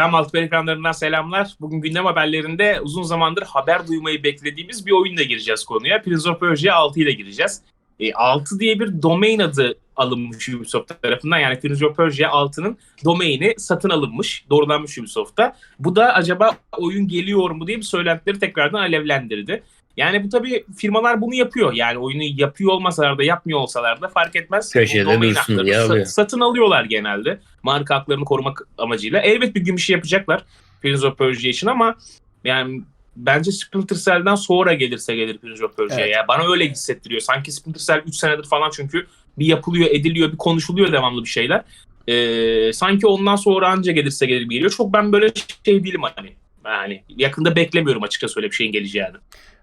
Efendim Altı ekranlarından selamlar. Bugün gündem haberlerinde uzun zamandır haber duymayı beklediğimiz bir oyunla gireceğiz konuya. Prince of Persia 6 ile gireceğiz. E, 6 diye bir domain adı alınmış Ubisoft tarafından. Yani Prince of Persia 6'nın domaini satın alınmış, doğrulanmış Ubisoft'ta. Bu da acaba oyun geliyor mu diye bir söylentileri tekrardan alevlendirdi. Yani bu tabii firmalar bunu yapıyor. Yani oyunu yapıyor olmasalar da yapmıyor olsalar da fark etmez. Köşede dursun haklarını diye sa- alıyor. satın alıyorlar genelde. Marka haklarını korumak amacıyla. Elbet bir gün bir şey yapacaklar Prince of Persia için ama yani bence Splinter Cell'den sonra gelirse gelir Prince of Persia. Evet. Ya bana öyle hissettiriyor. Sanki Splinter Cell 3 senedir falan çünkü bir yapılıyor, ediliyor, bir konuşuluyor devamlı bir şeyler. Ee, sanki ondan sonra anca gelirse gelir geliyor. Çok ben böyle şey değilim hani. Yani yakında beklemiyorum açıkçası öyle bir şeyin geleceğini.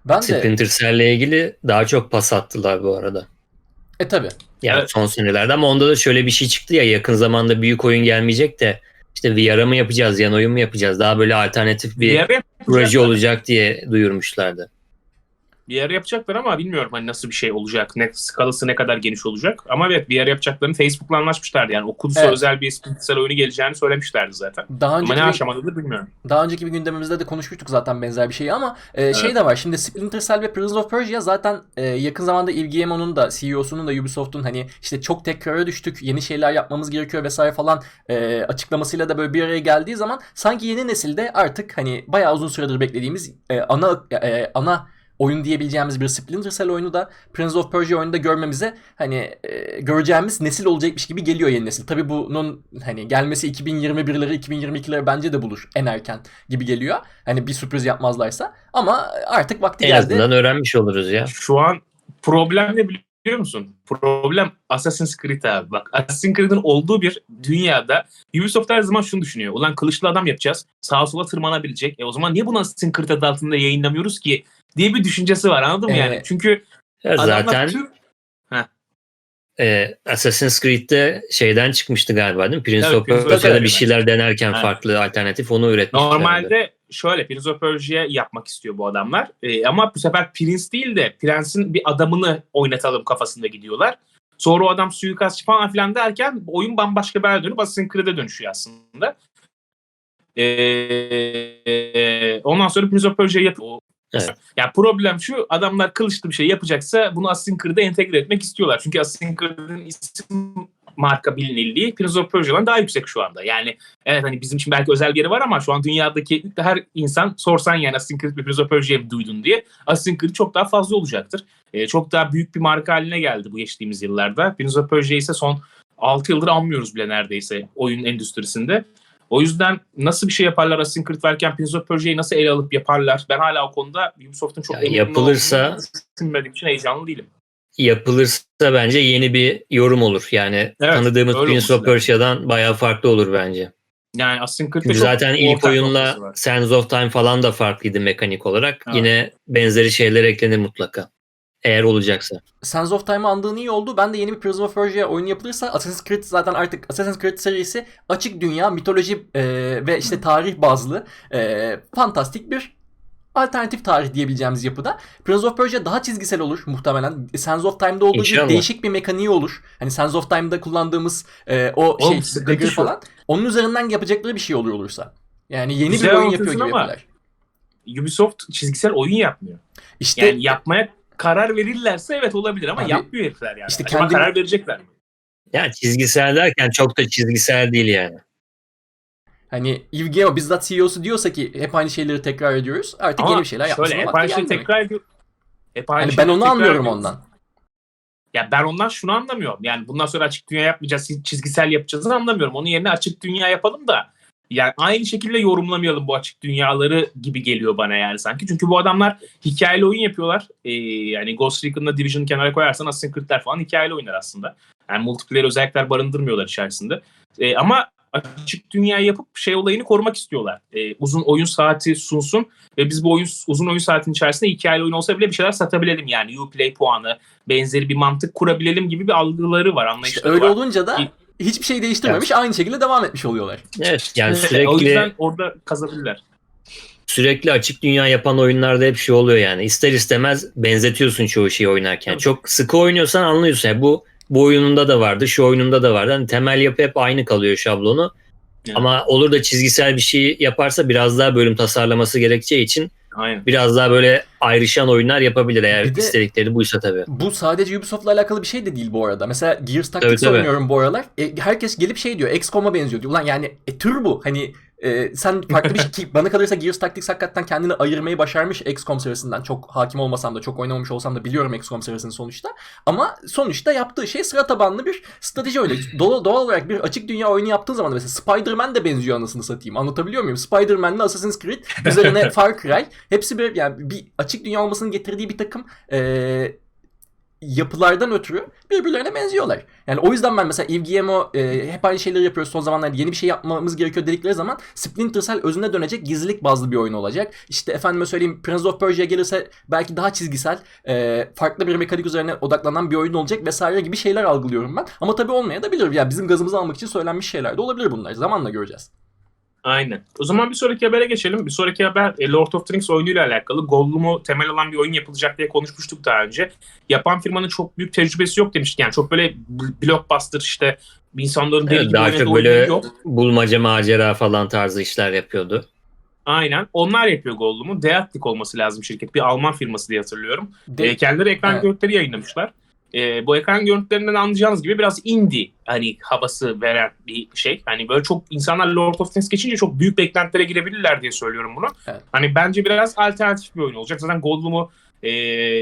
Ben Splinter Cell'le ilgili daha çok pas attılar bu arada. e tabi. Yani Evet. son senelerde ama onda da şöyle bir şey çıktı ya yakın zamanda büyük oyun gelmeyecek de işte VR'a mı yapacağız, yan oyun mu yapacağız? Daha böyle alternatif bir proje olacak diye duyurmuşlardı. Bir ara yapacaklar ama bilmiyorum hani nasıl bir şey olacak, ne skalası ne kadar geniş olacak. Ama evet bir ara yapacaklarını Facebook'la anlaşmışlardı. Yani okulsa Evet. özel bir Splinter Cell oyunu geleceğini söylemişlerdi zaten. Daha Ama önceki, ne bir, aşamadadır bilmiyorum. daha önceki bir gündemimizde de konuşmuştuk zaten benzer bir şeyi ama e, şey de var. Şimdi Splinter Cell ve Prince of Persia zaten e, yakın zamanda Guillemot'un da CEO'sunun da Ubisoft'un hani işte çok tekrara düştük, yeni şeyler yapmamız gerekiyor vesaire falan e, açıklamasıyla da böyle bir araya geldiği zaman sanki yeni nesilde artık hani bayağı uzun süredir beklediğimiz e, ana e, ana oyun diyebileceğimiz bir Splinter Cell oyunu da Prince of Persia oyunu da görmemize hani e, göreceğimiz nesil olacakmış gibi geliyor yeni nesil. Tabii bunun hani gelmesi 2021'leri 2022'leri bence de bulur en erken gibi geliyor. Hani bir sürpriz yapmazlarsa ama artık vakti En geldi. azından öğrenmiş oluruz ya. Şu an problem ne biliyor musun? Problem Assassin's Creed abi. Bak Assassin's Creed'in olduğu bir dünyada Ubisoft her zaman şunu düşünüyor. Ulan kılıçlı adam yapacağız. Sağa sola tırmanabilecek. E o zaman niye bunu Assassin's Creed adı altında yayınlamıyoruz ki? Diye bir düşüncesi var anladın mı Ee, yani? Çünkü Ya zaten tüm- e, Assassin's Creed'de şeyden çıkmıştı galiba değil mi? Prince Evet, of Persia'da bir şeyler denerken Evet. farklı alternatif onu üretmişlerdi. Normalde şöyle Prince of Persia yapmak istiyor bu adamlar. Ee, ama bu sefer Prince değil de Prens'in bir adamını oynatalım kafasında gidiyorlar. Sonra o adam suikastçı falan filan derken oyun bambaşka bir hale dönüp Assassin's Creed'e dönüşüyor aslında. Ee, ondan sonra Prince of Persia yapıyor. Evet. Ya problem şu adamlar kılıçlı bir şey yapacaksa bunu Creed'e entegre etmek istiyorlar. Çünkü Creed'in isim marka bilinirliği Prince of Persia'dan daha yüksek şu anda. Yani evet hani bizim için belki özel bir yeri var ama şu an dünyadaki her insan sorsan yani Assassin's Creed Prince of Persia'yı duydun diye Assassin's Creed çok daha fazla olacaktır. Ee, çok daha büyük bir marka haline geldi bu geçtiğimiz yıllarda. Prince of Persia ise son 6 yıldır anmıyoruz bile neredeyse oyun endüstrisinde. O yüzden nasıl bir şey yaparlar Assassin's Creed varken Prince of Persia'yı nasıl ele alıp yaparlar? Ben hala o konuda Ubisoft'un çok Ya emin yapılırsa- düşünmediğim için heyecanlı değilim. Yapılırsa bence yeni bir yorum olur. Yani Evet, tanıdığımız Prince of Persia'dan bayağı farklı olur bence. Yani Assassin's Creed'de Çünkü çok zaten ilk oyunla. Sands of Time falan da farklıydı mekanik olarak. Evet. Yine benzeri şeyler eklenir mutlaka. Eğer olacaksa. Sands of Time'ı andığın iyi oldu. Ben de yeni bir Prince of Persia oyunu yapılırsa Assassin's Creed zaten artık Assassin's Creed serisi açık dünya, mitoloji e, ve işte tarih bazlı e, fantastik bir alternatif tarih diyebileceğimiz yapıda. Prince of Persia daha çizgisel olur muhtemelen. Sands of Time'da olduğu gibi değişik bir mekaniği olur. Hani Sands of Time'da kullandığımız e, o Oğlum, şey dagger falan. Onun üzerinden yapacakları bir şey oluyor olursa. Yani yeni Güzel bir oyun yapıyor gibi ama- yapıyorlar. Ubisoft çizgisel oyun yapmıyor. İşte Yani yapmaya karar verirlerse evet olabilir ama Abi, yapmıyor herifler yani. işte Acaba kendi- karar verecekler mi? Yani çizgisel derken çok da çizgisel değil yani. Hani Guillemot bizzat CEO'su diyorsa ki hep aynı şeyleri tekrar ediyoruz. Artık Ama yeni bir şeyler şöyle yapmasına hep vakti aynı şeyi tekrar ediyor. Hep aynı Hani ben onu anlıyorum ediyoruz. ondan. Ya ben ondan şunu anlamıyorum. Yani bundan sonra açık dünya yapmayacağız, çizgisel yapacağızı anlamıyorum. Onun yerine açık dünya yapalım da yani aynı şekilde yorumlamayalım bu açık dünyaları gibi geliyor bana yani sanki. Çünkü bu adamlar hikayeli oyun yapıyorlar. Ee, yani Ghost Recon'la Division'ı kenara koyarsan Assassin's Creed'ler falan hikayeli oyunlar aslında. Yani multiplayer özellikler barındırmıyorlar içerisinde. Ee, ama açık dünya yapıp şey olayını korumak istiyorlar. Ee, uzun oyun saati sunsun ve biz bu oyun uzun oyun saatinin içerisinde hikayeli oyun olsa bile bir şeyler satabilelim yani Uplay puanı benzeri bir mantık kurabilelim gibi bir algıları var İşte anlayışları öyle var. olunca da hiçbir şey değiştirmemiş aynı şekilde devam etmiş oluyorlar. Evet yani o sürekli yüzden orada kazabilirler. sürekli açık dünya yapan oyunlarda hep şey oluyor yani. İster istemez benzetiyorsun çoğu şeyi oynarken. Tabii. Çok sıkı oynuyorsan anlıyorsun. Yani bu bu oyununda da vardı, şu oyununda da vardı. Hani temel yapı hep aynı kalıyor şablonu. Evet. Ama olur da çizgisel bir şey yaparsa biraz daha bölüm tasarlaması gerekeceği için Aynen. biraz daha böyle ayrışan oyunlar yapabilir eğer Bir de- istedikleri buysa tabii. Bu sadece Ubisoft'la alakalı bir şey de değil bu arada. Mesela Gears Tactics evet. oynuyorum bu aralar. E, herkes gelip şey diyor. XCOM'a benziyor diyor. Ulan yani e, tür bu. Hani e, sen farklı bir şey ki bana kalırsa Gears Tactics hakikaten kendini ayırmayı başarmış XCOM serisinden. Çok hakim olmasam da çok oynamamış olsam da biliyorum XCOM serisini sonuçta. Ama sonuçta yaptığı şey sıra tabanlı bir strateji oyunu. Doğal, doğal olarak bir açık dünya oyunu yaptığın zaman da mesela Spider-Man de benziyor anasını satayım. Anlatabiliyor muyum? Spider-Man'le Assassin's Creed üzerine Far Cry. Hepsi bir yani bir açık dünya olmasının getirdiği bir takım e, yapılardan ötürü birbirlerine benziyorlar. Yani o yüzden ben mesela Yves e, hep aynı şeyleri yapıyoruz son zamanlarda yeni bir şey yapmamız gerekiyor dedikleri zaman Splinter Cell özüne dönecek gizlilik bazlı bir oyun olacak. İşte efendime söyleyeyim Prince of Persia gelirse belki daha çizgisel e, farklı bir mekanik üzerine odaklanan bir oyun olacak vesaire gibi şeyler algılıyorum ben. Ama tabii olmaya da bilir. Yani bizim gazımızı almak için söylenmiş şeyler de olabilir bunlar. Zamanla göreceğiz. Aynen. O zaman bir sonraki habere geçelim. Bir sonraki haber e, Lord of the Rings oyunuyla alakalı. Gollum'u temel alan bir oyun yapılacak diye konuşmuştuk daha önce. Yapan firmanın çok büyük tecrübesi yok demiştik. Yani çok böyle bl- blockbuster işte insanların deli Evet, gibi daha çok böyle yok. bulmaca macera falan tarzı işler yapıyordu. Aynen. Onlar yapıyor Gollum'u. Deatlik olması lazım şirket. Bir Alman firması diye hatırlıyorum. De- E, kendileri ekran Evet. görüntüleri yayınlamışlar. E, bu ekran görüntülerinden anlayacağınız gibi biraz indie hani havası veren bir şey. Hani böyle çok insanlar Lord of the Rings geçince çok büyük beklentilere girebilirler diye söylüyorum bunu. Evet. Hani bence biraz alternatif bir oyun olacak. Zaten Gollum'u e,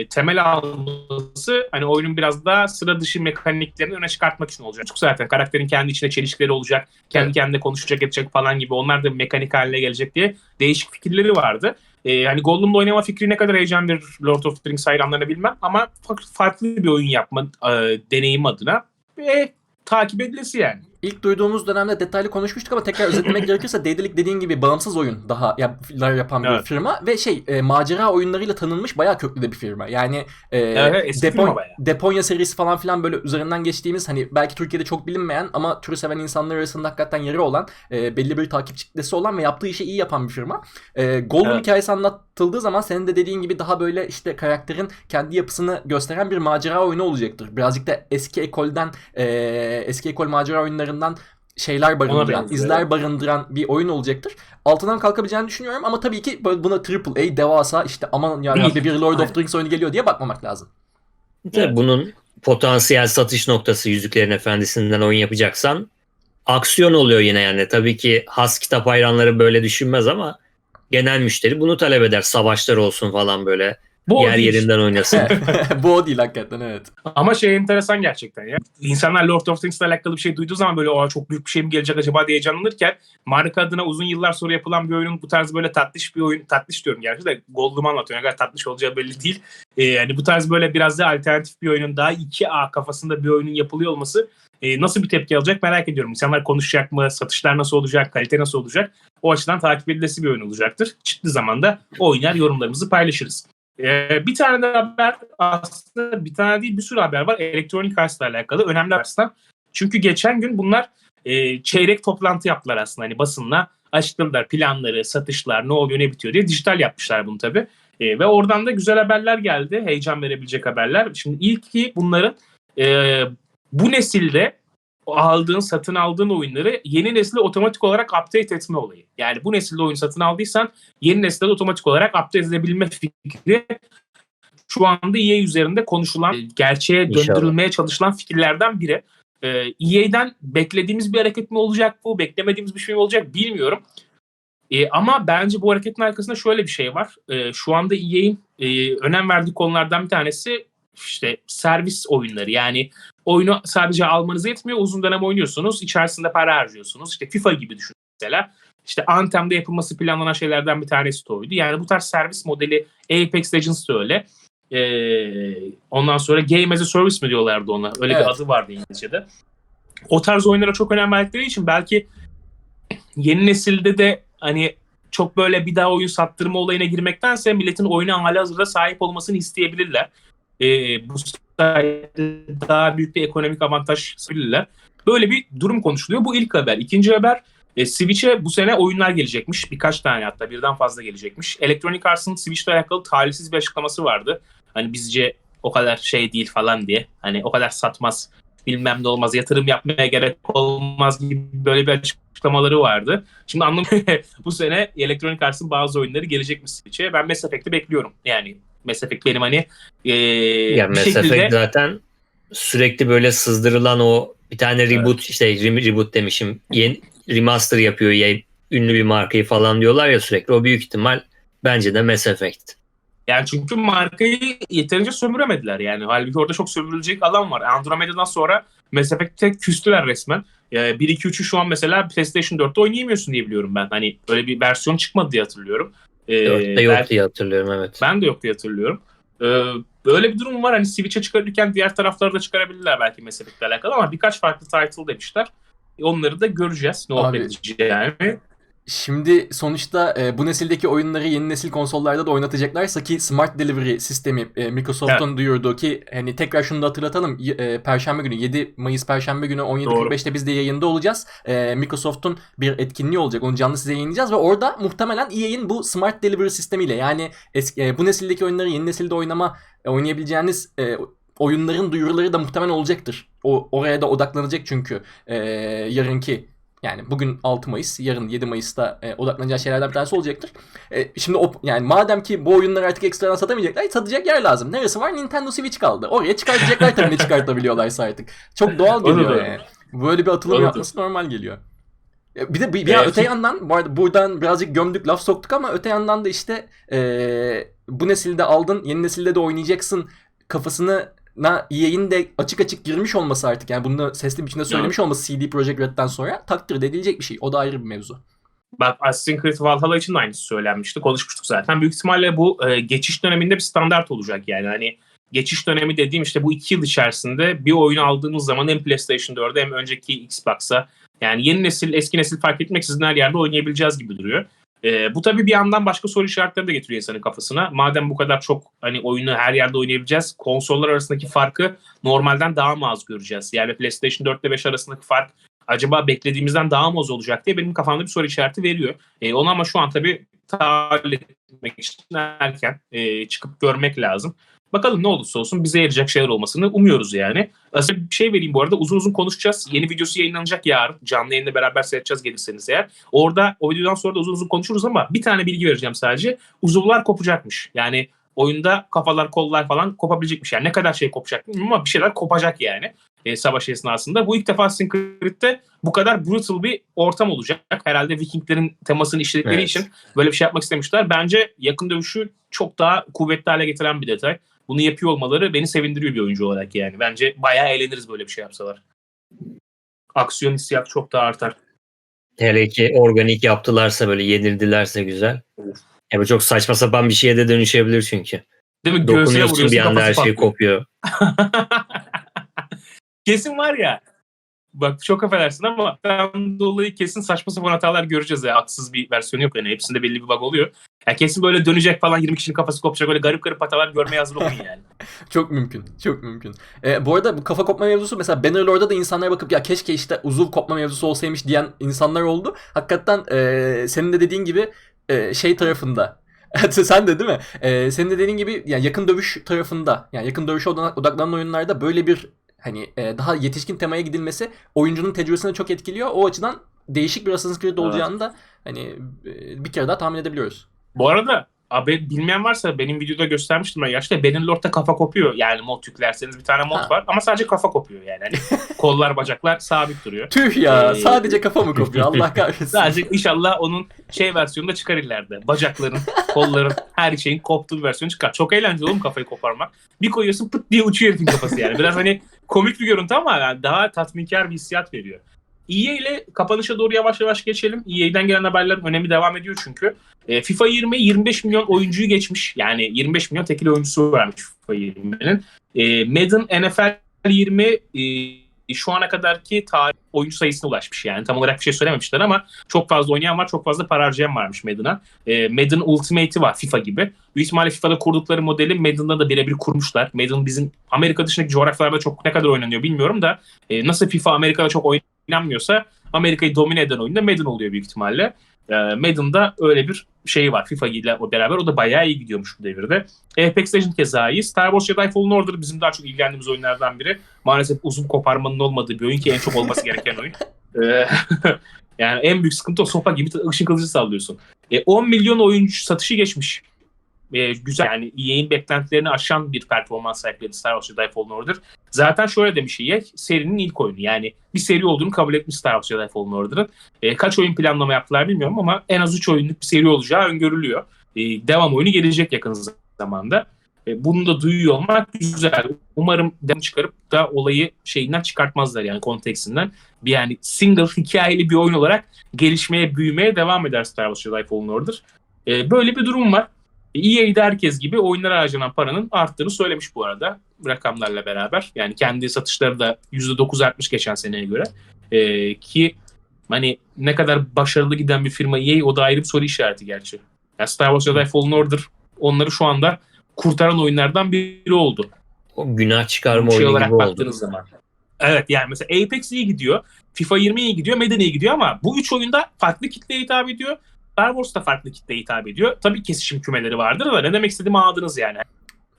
temel alması hani oyunun biraz daha sıra dışı mekaniklerini öne çıkartmak için olacak. Çünkü zaten karakterin kendi içinde çelişkileri olacak. Kendi Evet. kendine konuşacak edecek falan gibi. Onlar da mekanik haline gelecek diye değişik fikirleri vardı. Ee, hani Gollum'la oynama fikri ne kadar heyecan verir Lord of the Rings hayranlarına bilmem ama fa- farklı bir oyun yapma e, deneyim adına ve takip edilesi yani. İlk duyduğumuz dönemde detaylı konuşmuştuk ama tekrar özetlemek gerekirse Daedalic dediğin gibi bağımsız oyun daha yaplar yapan bir Evet. firma ve şey e, macera oyunlarıyla tanınmış bayağı köklü de bir firma. Yani e, Evet, Depon- firma. Deponya serisi falan filan böyle üzerinden geçtiğimiz hani belki Türkiye'de çok bilinmeyen ama türü seven insanlar arasında hakikaten yeri olan e, belli bir takipçi kitlesi olan ve yaptığı işi iyi yapan bir firma. E, Gollum Evet. hikayesi anlatıldığı zaman senin de dediğin gibi daha böyle işte karakterin kendi yapısını gösteren bir macera oyunu olacaktır. Birazcık da eski ekolden e, eski ekol macera oyunlarından şeyler barındıran, izler barındıran bir oyun olacaktır. Altından kalkabileceğini düşünüyorum ama tabii ki buna AAA devasa işte aman ya Değil. bir Lord of the Rings oyunu geliyor diye bakmamak lazım. Tabii Evet. bunun potansiyel satış noktası Yüzüklerin Efendisi'nden oyun yapacaksan aksiyon oluyor yine yani. Tabii ki has kitap hayranları böyle düşünmez ama genel müşteri bunu talep eder. Savaşlar olsun falan böyle. Bu yer yerinden oynasın. Bu o değil hakikaten evet. Ama şey enteresan gerçekten ya. İnsanlar Lord of the Rings'le alakalı bir şey duyduğu zaman böyle o çok büyük bir şey mi gelecek acaba diye heyecanlanırken marka adına uzun yıllar sonra yapılan bir oyunun bu tarz böyle tatlış bir oyun tatlış diyorum gerçi de Gold'um anlatıyor. Ne kadar tatlış olacağı belli değil. Ee, yani bu tarz böyle biraz daha alternatif bir oyunun daha 2A kafasında bir oyunun yapılıyor olması e, nasıl bir tepki alacak merak ediyorum. İnsanlar konuşacak mı? Satışlar nasıl olacak? Kalite nasıl olacak? O açıdan takip edilesi bir oyun olacaktır. Çıktığı zaman da oynar yorumlarımızı paylaşırız. Ee, bir tane de haber aslında bir tane değil bir sürü haber var Electronic Arts'la alakalı önemli aslında. Çünkü geçen gün bunlar e, çeyrek toplantı yaptılar aslında hani basınla açıkladılar planları, satışlar, ne oluyor ne bitiyor diye dijital yapmışlar bunu tabii. E, ve oradan da güzel haberler geldi. Heyecan verebilecek haberler. Şimdi ilki bunların e, bu nesilde aldığın, satın aldığın oyunları yeni nesile otomatik olarak update etme olayı. Yani bu nesilde oyun satın aldıysan yeni nesilde de otomatik olarak update edebilme fikri şu anda EA üzerinde konuşulan, e, gerçeğe döndürülmeye çalışılan fikirlerden biri. Ee, EA'den beklediğimiz bir hareket mi olacak bu, beklemediğimiz bir şey mi olacak bilmiyorum. Ee, ama bence bu hareketin arkasında şöyle bir şey var. Ee, şu anda EA'in e, önem verdiği konulardan bir tanesi işte servis oyunları. Yani oyunu sadece almanız yetmiyor. Uzun dönem oynuyorsunuz. içerisinde para harcıyorsunuz. İşte FIFA gibi düşün mesela. İşte Anthem'de yapılması planlanan şeylerden bir tanesi de oydu. Yani bu tarz servis modeli Apex Legends de öyle. Ee, ondan sonra Game as a Service mi diyorlardı ona. Öyle Evet. bir adı vardı İngilizce'de. O tarz oyunlara çok önem verdikleri için belki yeni nesilde de hani çok böyle bir daha oyun sattırma olayına girmektense milletin oyuna hali hazırda sahip olmasını isteyebilirler. Ee, bu sayede daha büyük bir ekonomik avantaj sağlayabilirler. Böyle bir durum konuşuluyor. Bu ilk haber. İkinci haber e, Switch'e bu sene oyunlar gelecekmiş. Birkaç tane hatta birden fazla gelecekmiş. Electronic Arts'ın Switch'le alakalı talihsiz bir açıklaması vardı. Hani bizce o kadar şey değil falan diye. Hani o kadar satmaz bilmem ne olmaz, yatırım yapmaya gerek olmaz gibi böyle bir açıklamaları vardı. Şimdi anlamıyorum bu sene Electronic Arts'ın bazı oyunları gelecek mi Switch'e? Ben Mass Effect'i bekliyorum. Yani Mass Effect benim hani e, Ya Mass şekilde Effect zaten sürekli böyle sızdırılan o bir tane reboot işte re- reboot demişim yeni remaster yapıyor ya ünlü bir markayı falan diyorlar ya sürekli o büyük ihtimal bence de Mass Effect. Yani çünkü markayı yeterince sömüremediler yani. Halbuki orada çok sömürülecek alan var. Andromeda'dan sonra Mass Effect'te küstüler resmen. Ee, 1 2 3'ü şu an mesela PlayStation 4'te oynayamıyorsun diye biliyorum ben. Hani öyle bir versiyon çıkmadı diye hatırlıyorum. Ee, Dörtte yok belki- diye hatırlıyorum evet. Ben de yok diye hatırlıyorum. Ee, böyle bir durum var. Hani Switch'e çıkarırken diğer tarafları da çıkarabilirler belki Mass Effect'le alakalı ama birkaç farklı title demişler. Onları da göreceğiz ne olup edeceğini. Şimdi sonuçta e, bu nesildeki oyunları yeni nesil konsollarda da oynatacaklarsa ki Smart Delivery sistemi e, Microsoft'un duyurduğu ki hani tekrar şunu da hatırlatalım. E, Perşembe günü 7 Mayıs Perşembe günü 17.45'te biz de yayında olacağız. E, Microsoft'un bir etkinliği olacak. Onu canlı size yayınlayacağız ve orada muhtemelen EA'in bu Smart Delivery sistemiyle yani eski, e, bu nesildeki oyunları yeni nesilde oynama e, oynayabileceğiniz e, oyunların duyuruları da muhtemelen olacaktır. O oraya da odaklanacak çünkü e, yarınki yani bugün 6 Mayıs, yarın 7 Mayıs'ta e, odaklanacağı şeylerden bir tanesi olacaktır. E, şimdi o, yani madem ki bu oyunları artık ekstradan satamayacaklar, satacak yer lazım. Neresi var? Nintendo Switch kaldı. Oraya çıkartacaklar tabii ne çıkartabiliyorlarsa artık. Çok doğal geliyor yani. Böyle bir atılım yapması normal geliyor. E, Bir de bir, bir Evet. öte yandan bu arada buradan birazcık gömdük laf soktuk ama öte yandan da işte e, bu nesilde aldın yeni nesilde de oynayacaksın kafasını na EA'in de açık açık girmiş olması artık yani bunu sesli biçimde söylemiş olması CD Projekt Red'den sonra takdir edilecek bir şey. O da ayrı bir mevzu. Bak Assassin's Creed Valhalla için de aynısı söylenmişti. Konuşmuştuk zaten. Büyük ihtimalle bu e, geçiş döneminde bir standart olacak yani. Hani geçiş dönemi dediğim işte bu iki yıl içerisinde bir oyunu aldığımız zaman hem PlayStation 4'e hem önceki Xbox'a yani yeni nesil eski nesil fark etmeksizin her yerde oynayabileceğiz gibi duruyor. E, bu tabii bir yandan başka soru işaretleri de getiriyor insanın kafasına. Madem bu kadar çok hani oyunu her yerde oynayabileceğiz, konsollar arasındaki farkı normalden daha mı az göreceğiz? Yani PlayStation 4 ile 5 arasındaki fark acaba beklediğimizden daha mı az olacak diye benim kafamda bir soru işareti veriyor. E, onu ama şu an tabii tahayyül etmek için erken e, çıkıp görmek lazım. Bakalım ne olursa olsun bize yarayacak şeyler olmasını umuyoruz yani. Aslında bir şey vereyim bu arada uzun uzun konuşacağız. Yeni videosu yayınlanacak yarın. Canlı yayında beraber seyredeceğiz gelirseniz eğer. Orada o videodan sonra da uzun uzun konuşuruz ama bir tane bilgi vereceğim sadece. Uzuvlar kopacakmış. Yani oyunda kafalar kollar falan kopabilecekmiş. Yani ne kadar şey kopacak bilmiyorum ama bir şeyler kopacak yani e, savaş esnasında. Bu ilk defa Assassin's Creed'de bu kadar brutal bir ortam olacak. Herhalde Vikinglerin temasını işledikleri Evet. için böyle bir şey yapmak istemişler. Bence yakın dövüşü çok daha kuvvetli hale getiren bir detay. Bunu yapıyor olmaları beni sevindiriyor bir oyuncu olarak yani. Bence bayağı eğleniriz böyle bir şey yapsalar. Aksiyon hissiyatı çok daha artar. Hele ki organik yaptılarsa böyle yedirdilerse güzel. Of. Ya bu çok saçma sapan bir şeye de dönüşebilir çünkü. Değil mi? Göğsüne Dokunuyorsun bir anda her şey patlıyor. kopuyor. kesin var ya. Bak çok affedersin ama ben dolayı kesin saçma sapan hatalar göreceğiz ya. Haksız bir versiyonu yok yani. Hepsinde belli bir bug oluyor. Ya kesin böyle dönecek falan 20 kişinin kafası kopacak. Öyle garip garip hatalar görmeye hazır olun yani. Çok mümkün. Çok mümkün. E, bu arada bu kafa kopma mevzusu mesela Bannerlord'da da insanlara bakıp ya keşke işte uzuv kopma mevzusu olsaymış diyen insanlar oldu. Hakikaten e, senin de dediğin gibi e, şey tarafında. Sen de değil mi? E, senin de dediğin gibi yani yakın dövüş tarafında yani yakın dövüşe odak- odaklanan oyunlarda böyle bir hani e, daha yetişkin temaya gidilmesi oyuncunun tecrübesini çok etkiliyor. O açıdan değişik bir Assassin's Creed olacağını da hani e, bir kere daha tahmin edebiliyoruz. Bu arada abi bilmeyen varsa benim videoda göstermiştim ben. Gerçekten Bannerlord'da kafa kopuyor. Yani mod yüklerseniz bir tane mod Ha. var ama sadece kafa kopuyor yani. Hani kollar bacaklar sabit duruyor. Tüh ya Ee, sadece kafa mı kopuyor Allah kahretsin. Sadece inşallah onun şey versiyonu da çıkar ileride. Bacakların, kolların, her şeyin koptuğu bir versiyonu çıkar. Çok eğlenceli oğlum kafayı koparmak. Bir koyuyorsun pıt diye uçuyor herifin kafası yani. Biraz hani komik bir görüntü ama yani daha tatminkar bir hissiyat veriyor. EA ile kapanışa doğru yavaş yavaş geçelim. EA'den gelen haberlerin önemi devam ediyor çünkü. E, FIFA 20 25 milyon oyuncuyu geçmiş. Yani 25 milyon tekil oyuncusu varmış FIFA 20'nin. E, Madden NFL 20 e, şu ana kadarki tarih oyuncu sayısına ulaşmış yani. Tam olarak bir şey söylememişler ama çok fazla oynayan var, çok fazla para harcayan varmış Madden'a. E, Madden Ultimate'i var FIFA gibi. Büyük ihtimalle FIFA'da kurdukları modeli Madden'da da birebir kurmuşlar. Madden bizim Amerika dışındaki coğrafyalarda çok ne kadar oynanıyor bilmiyorum da e, nasıl FIFA Amerika'da çok oynanmıyorsa Amerika'yı domine eden oyunda Madden oluyor büyük ihtimalle. E, Madden'da öyle bir şey var FIFA ile beraber. O da bayağı iyi gidiyormuş bu devirde. Apex Legends keza iyi. Star Wars Jedi Fallen Order bizim daha çok ilgilendiğimiz oyunlardan biri. Maalesef uzun koparmanın olmadığı bir oyun ki en çok olması gereken oyun. E, yani en büyük sıkıntı o sopa gibi ışın kılıcı sallıyorsun. E, 10 milyon oyuncu satışı geçmiş. E, güzel yani EA'in beklentilerini aşan bir performans sergiledi Star Wars Jedi Fallen Order. Zaten şöyle demiş EA serinin ilk oyunu yani bir seri olduğunu kabul etmiş Star Wars Jedi Fallen Order'ın. E, kaç oyun planlama yaptılar bilmiyorum ama en az 3 oyunluk bir seri olacağı öngörülüyor. E, devam oyunu gelecek yakın zamanda. E, bunu da duyuyor olmak güzel. Umarım devam çıkarıp da olayı şeyinden çıkartmazlar yani kontekstinden. Bir yani single hikayeli bir oyun olarak gelişmeye, büyümeye devam eder Star Wars Jedi Fallen Order. E, böyle bir durum var. EA'de herkes gibi oyunlara harcanan paranın arttığını söylemiş bu arada rakamlarla beraber. Yani kendi satışları da %9 artmış geçen seneye göre. E, ki hani ne kadar başarılı giden bir firma EA o da ayrı bir soru işareti gerçi. Yani Star Wars Jedi Fallen Order onları şu anda kurtaran oyunlardan biri oldu. O günah çıkarma şey oyunu olarak gibi oldu. baktığınız zaman. Evet yani mesela Apex iyi gidiyor. FIFA 20 iyi gidiyor. Madden iyi gidiyor ama bu üç oyunda farklı kitleye hitap ediyor. Star Wars da farklı kitleye hitap ediyor. Tabii kesişim kümeleri vardır da ne demek istediğimi anladınız yani.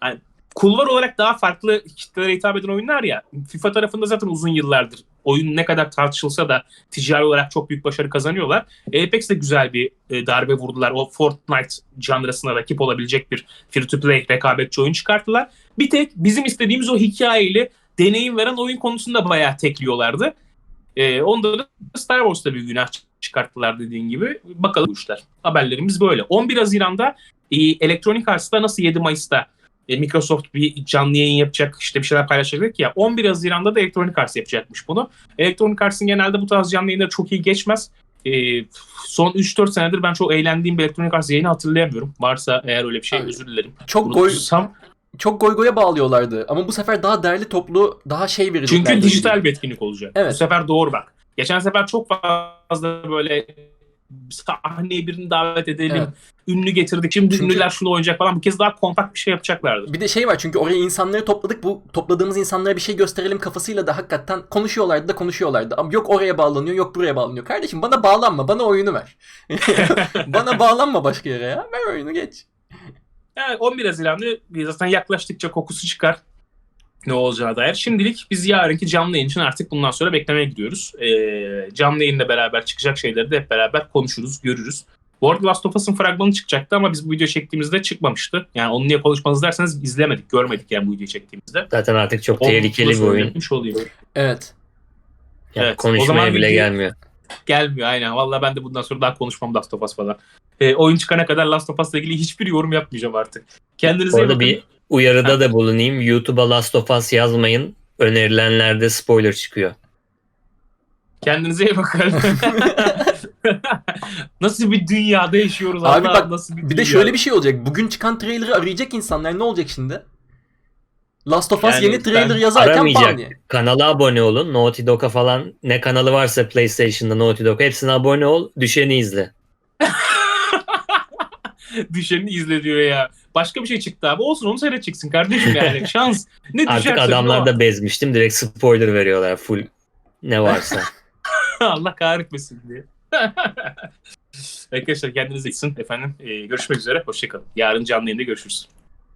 yani kulvar olarak daha farklı kitlelere hitap eden oyunlar ya. FIFA tarafında zaten uzun yıllardır oyun ne kadar tartışılsa da ticari olarak çok büyük başarı kazanıyorlar. Apex de güzel bir e, darbe vurdular. O Fortnite janrasına rakip olabilecek bir free to play rekabetçi oyun çıkarttılar. Bir tek bizim istediğimiz o hikayeli deneyim veren oyun konusunda bayağı tekliyorlardı. E, onda da Star Wars'ta bir günah çıkarttılar dediğin gibi. Bakalım bu işler. Haberlerimiz böyle. 11 Haziran'da e, Electronic Arts'ta nasıl 7 Mayıs'ta e, Microsoft bir canlı yayın yapacak, işte bir şeyler paylaşacak ya. 11 Haziran'da da Electronic Arts yapacakmış bunu. Electronic Arts'ın genelde bu tarz canlı yayınları çok iyi geçmez. E, son 3-4 senedir ben çok eğlendiğim bir Electronic Arts yayını hatırlayamıyorum. Varsa eğer öyle bir şey Abi, özür dilerim. Çok goy, çok goy goya bağlıyorlardı ama bu sefer daha derli toplu, daha şey vereceklerdi. Çünkü dijital bir etkinlik olacak. Evet. Bu sefer doğru bak. Geçen sefer çok fazla böyle sahneye birini davet edelim. Evet. Ünlü getirdik. Şimdi Çünkü- ünlüler şunu oynayacak falan. Bu kez daha kompakt bir şey yapacaklardır. Bir de şey var çünkü oraya insanları topladık. Bu topladığımız insanlara bir şey gösterelim kafasıyla da hakikaten konuşuyorlardı da konuşuyorlardı. Ama yok oraya bağlanıyor, yok buraya bağlanıyor. Kardeşim bana bağlanma, bana oyunu ver. bana bağlanma başka yere ya. Ver oyunu geç. Yani 11 Haziran'da zaten yaklaştıkça kokusu çıkar ne olacağı dair. Şimdilik biz yarınki canlı yayın için artık bundan sonra beklemeye gidiyoruz. Ee, canlı yayınla beraber çıkacak şeyleri de hep beraber konuşuruz, görürüz. Bu arada Last of Us'ın fragmanı çıkacaktı ama biz bu video çektiğimizde çıkmamıştı. Yani onu niye konuşmanız derseniz izlemedik, görmedik yani bu videoyu çektiğimizde. Zaten artık çok Onu tehlikeli bir oyun. olayım. Evet. Yani Evet, o konuşmaya zaman bile video- gelmiyor. Gelmiyor aynen. Vallahi ben de bundan sonra daha konuşmam Last of Us falan. Ee, oyun çıkana kadar Last of Us'la ilgili hiçbir yorum yapmayacağım artık. Kendinize iyi bakın. bir uyarıda da bulunayım. YouTube'a Last of Us yazmayın. Önerilenlerde spoiler çıkıyor. Kendinize iyi bakın. nasıl bir dünyada yaşıyoruz Abi Allah, bak, nasıl bir, Bir de dünya? şöyle bir şey olacak. Bugün çıkan trailer'ı arayacak insanlar ne olacak şimdi? Last of Us Yani yeni trailer yazarken aramayacak. bam diye. Kanala abone olun. Naughty Dog'a falan ne kanalı varsa PlayStation'da Naughty Dog hepsine abone ol. Düşeni izle. Düşeni izle diyor ya. Başka bir şey çıktı abi. Olsun onu seyredeceksin kardeşim yani. Şans. Ne Artık adamlar da bezmiştim. Direkt spoiler veriyorlar full ne varsa. Allah kahretmesin diye. Arkadaşlar kendinize iyi bakın efendim. Ee, görüşmek üzere. Hoşçakalın. Yarın canlı yayında görüşürüz.